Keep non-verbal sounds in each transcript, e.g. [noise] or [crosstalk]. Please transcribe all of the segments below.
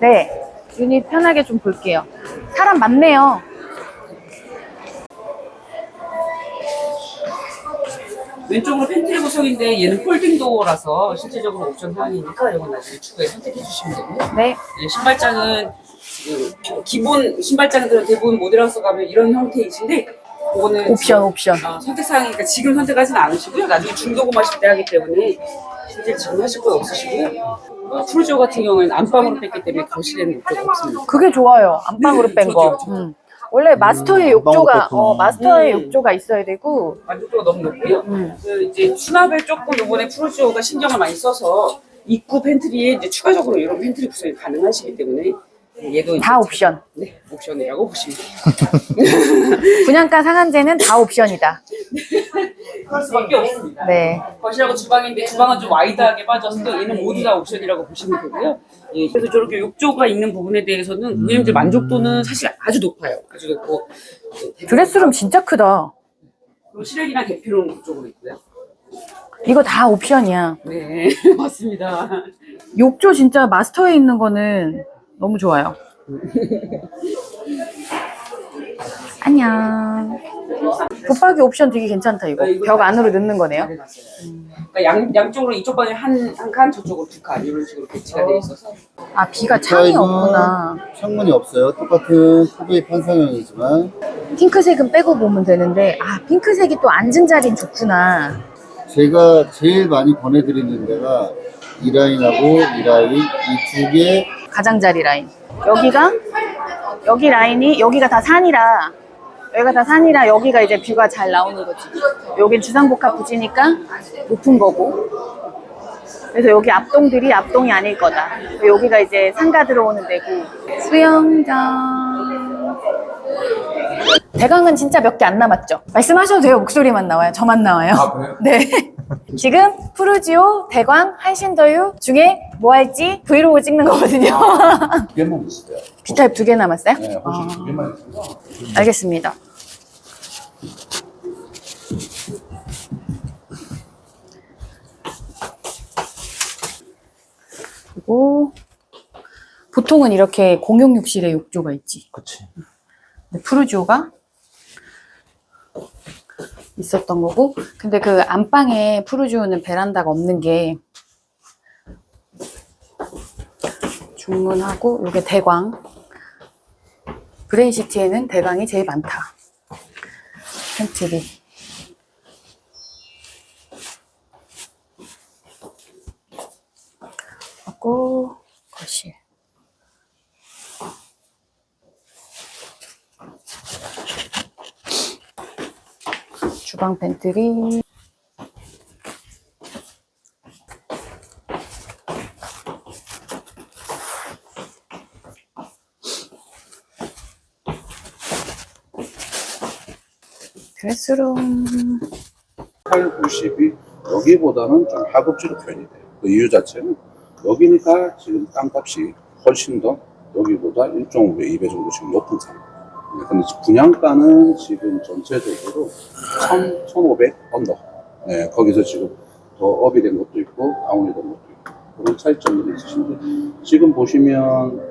네. 유닛 편하게 좀 볼게요. 사람 많네요. 왼쪽으로 팬트리 구성인데 얘는 폴딩 도어라서 실제적으로 옵션 사항이니까 이건 나중에 추가해 선택해 주시면 되고요. 네. 네, 신발장은 지금 기본 신발장들은 대부분 모델하우스 가면 이런 형태이신데 그거는 옵션, 옵션. 어, 선택 사항이니까 지금 선택하지는 않으시고요. 나중에 중도금 하실 때 하기 때문에 실제 지금 하실 거 없으시고요. 어, 프루조 같은 경우에는 안방으로 뺐기 때문에 거실에는 욕조가 없습니다. 그게 좋아요. 안방으로 네, 뺀 거. 음. 원래 마스터의 안방으로 욕조가, 뺐구나. 어, 마스터의 음. 욕조가 있어야 되고, 만족도가 너무 높고요. 음. 그 이제 수납을 조금 이번에 프로지오가 신경을 많이 써서 입구 팬트리에 이제 추가적으로 이런 팬트리 구성이 가능하시기 때문에 얘도 다 옵션. 네 옵션이라고 보시면 돼요. [laughs] 분양가 상한제는 다 옵션이다. 그럴 수밖에 없습니다. 네. 거실하고 주방인데 주방은 좀 와이드하게 또 얘는 모두 다 옵션이라고 보시면 되고요. 예, 그래서 저렇게 욕조가 있는 부분에 대해서는 고객님들 만족도는 사실 아주 높아요. 아주 높고 드레스룸 진짜 크다. 그리고 실외기랑 대피룸 쪽으로 있고요. 이거 다 옵션이야. 네 [laughs] 맞습니다. 욕조 진짜 마스터에 있는 거는 너무 좋아요. [laughs] 안녕. 붙박이 옵션 되게 괜찮다, 이거. 벽 안으로 넣는 거네요. 잘 해놨어요. 그러니까 양, 양쪽으로 이쪽 방에 한, 한 칸, 저쪽으로 두 칸, 이런 식으로 배치가 되어 있어서. 아, 비가 창이 없구나. 창문이 없어요. 똑같은 크기의 판상형이지만 핑크색은 빼고 보면 되는데, 아, 핑크색이 또 앉은 자리는 좋구나. 제가 제일 많이 권해드리는 데가 이 라인하고 이 라인 이 두 개 가장자리 라인. 여기가, 여기 라인이, 여기가 다 산이라, 여기가 다 산이라 여기가 이제 뷰가 잘 나오는 거지. 여긴 주상복합 부지니까 높은 거고. 그래서 여기 앞동들이 앞동이 아닐 거다. 여기가 이제 상가 들어오는 데고. 수영장. 대강은 진짜 몇 개 안 남았죠? 말씀하셔도 돼요. 목소리만 나와요. 저만 나와요. 네. 지금 푸르지오, 대광, 한신더유 중에 뭐 할지 브이로그 찍는 거거든요. [laughs] 두 개만 있어요. B타입 두 개 남았어요? 네, 혹시 아, 두 개만 있어요. 알겠습니다. 그리고 보통은 이렇게 공용 욕실에 욕조가 있지. 그치. 근데 푸르지오가 있었던 거고. 근데 그 안방에 푸르지오는 베란다가 없는 게 중문하고 요게 대광. 브레인시티에는 대광이 제일 많다. 팬트리 하고 거실 주방 팬트리 드레스룸 8, 90이 여기보다는 좀 하급지로 표현이 돼요. 그 이유 자체는 여기니까 지금 땅값이 훨씬 더 여기보다 1.5배, 2배 정도 지금 높은 상황. 네, 근데 분양가는 지금 전체적으로 1,000, 1,500 언더. 네, 거기서 지금 더 업이 된 것도 있고, 다운이 된 것도 있고, 그런 차이점들이 있으신데, 지금 보시면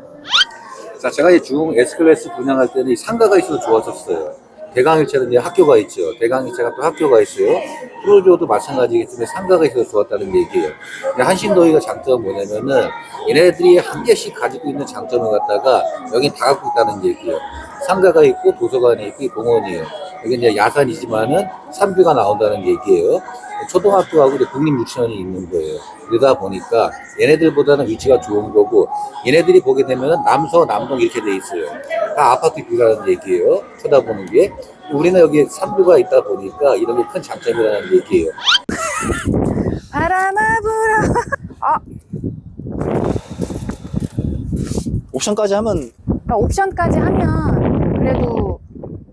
자, 제가 이중 S클래스 분양할 때는 이 상가가 있어서 좋았었어요. 대강일체는 이제 학교가 있죠. 대강일체가 또 학교가 있어요. 프로조도 마찬가지겠지만 상가가 있어서 좋았다는 얘기예요. 근데 한신도희가 장점은 뭐냐면은 얘네들이 한 개씩 가지고 있는 장점을 갖다가 여긴 다 갖고 있다는 얘기예요. 상가가 있고 도서관이 있고 이 공원이에요. 여기 이제 야산이지만은 산뷰가 나온다는 얘기예요. 초등학교하고 이제 국립유치원이 있는 거예요. 그러다 보니까 얘네들보다는 위치가 좋은 거고 얘네들이 보게 되면은 남서 남동 이렇게 돼 있어요. 다 아파트 뷰라는 얘기예요. 쳐다보는 게 우리는 여기 산뷰가 있다 보니까 이런 게 큰 장점이라는 얘기예요. [laughs] 바람아 불어 [laughs] 아, 옵션까지 하면 그러니까 옵션까지 하면 그래도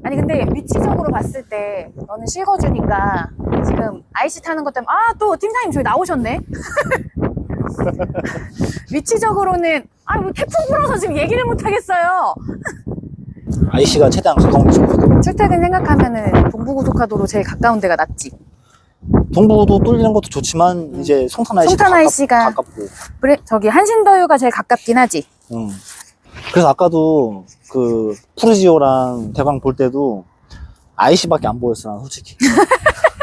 아니 근데 위치적으로 봤을 때 너는 실거주니까 지금 IC 타는 것 때문에 아 또 팀장님 저기 나오셨네 [laughs] 위치적으로는 아 뭐 태풍 불어서 지금 얘기를 못 하겠어요 IC가 최대한 가까운 게 좋거든. 출퇴근 생각하면은 동부고속화도로 제일 가까운 데가 낫지 동부도 뚫리는 것도 좋지만 이제 송탄 IC도 송탄 IC 가 가깝고. 그래 저기 한신더유가 제일 가깝긴 하지. 응. 그래서 아까도 그 푸르지오랑 대광 볼 때도 IC밖에 안 보였어, 난 솔직히. [laughs]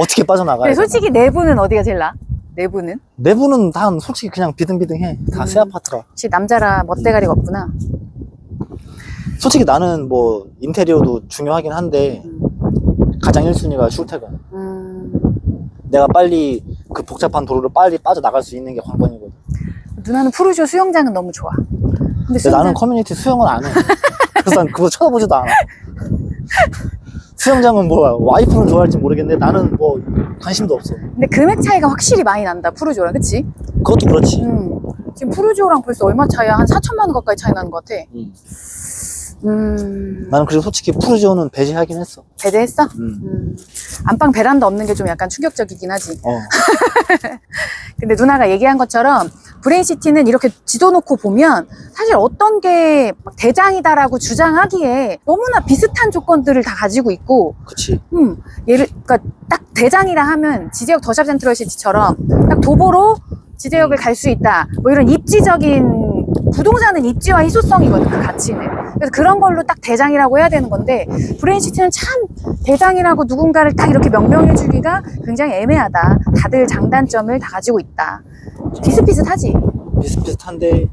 어떻게 빠져나가야 근데 되나. 솔직히 내부는 어디가 제일 나? 내부는? 내부는 다 솔직히 그냥 비등비등해. 다 음. 새 아파트라. 혹시 남자라 멋대가리가 없구나. 솔직히 나는 뭐 인테리어도 중요하긴 한데 가장 1순위가 출퇴근. 음, 내가 빨리 그 복잡한 도로를 빨리 빠져나갈 수 있는 게 관건이거든. 누나는 푸르지오 수영장은 너무 좋아. 근데 근데 수영장 나는 커뮤니티 수영은 안 해. 그래서 난 그거 쳐다보지도 않아. [laughs] 수영장은 뭐 와이프는 좋아할지 모르겠는데 나는 뭐 관심도 없어. 근데 금액 차이가 확실히 많이 난다 푸르지오랑 그치? 그것도 그렇지. 음, 지금 푸르지오랑 벌써 얼마 차이야? 한 4천만 원 가까이 차이 나는 것 같아. 음. 음, 나는 그리고 솔직히 푸르지오는 배제하긴 했어. 배대했어? 음. 음, 안방 베란다 없는 게 좀 약간 충격적이긴 하지. 어. [laughs] 근데 누나가 얘기한 것처럼 브레인시티는 이렇게 지도 놓고 보면 사실 어떤 게막 대장이다라고 주장하기에 너무나 비슷한 조건들을 다 가지고 있고 그치. 음, 예를, 그니까 딱 대장이라 하면 지제역 더샵 센트럴 시티처럼 딱 도보로 지제역을 갈 수 있다. 뭐 이런 입지적인 부동산은 입지와 희소성이거든, 그 가치는. 그래서 그런 걸로 딱 대장이라고 해야 되는 건데, 브레인시티는 참 대장이라고 누군가를 딱 이렇게 명명해주기가 굉장히 애매하다. 다들 장단점을 다 가지고 있다. 비슷비슷하지. 비슷비슷한데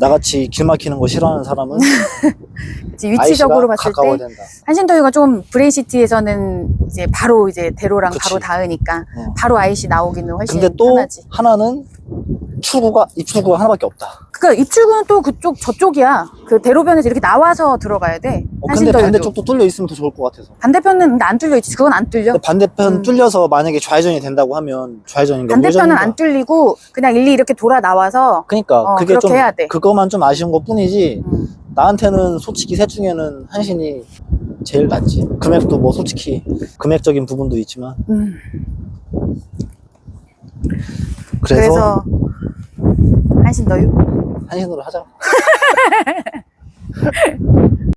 나같이 길 막히는 거 싫어하는 사람은 [laughs] 그치, 위치적으로 봤을 때 된다. 한신더유가 좀 브레인시티에서는 이제 바로 이제 대로랑 그치. 바로 닿으니까 어. 바로 IC 나오기는 훨씬 근데 또 편하지. 하나는 출구가 입출구가 하나밖에 없다. 그니까 입출구는 또 그쪽 저쪽이야. 그 대로변에서 이렇게 나와서 들어가야 돼. 어, 근데. 반대쪽도 뚫려 있으면 더 좋을 것 같아서. 반대편은 근데 안 뚫려 있지. 그건 안 뚫려. 근데 반대편 음. 뚫려서 만약에 좌회전이 된다고 하면 좌회전인가 반대편은 우회전인가? 안 뚫리고 그냥 일리 이렇게 돌아 나와서 그러니까 어, 그게 그렇게 좀 해야 돼. 그거만 좀 아쉬운 것 뿐이지 음. 나한테는 솔직히 셋 중에는 한신이 제일 낫지 금액도 뭐 솔직히 금액적인 부분도 있지만 음. 그래서, 그래서 한신더유. 한신으로 하자 [laughs]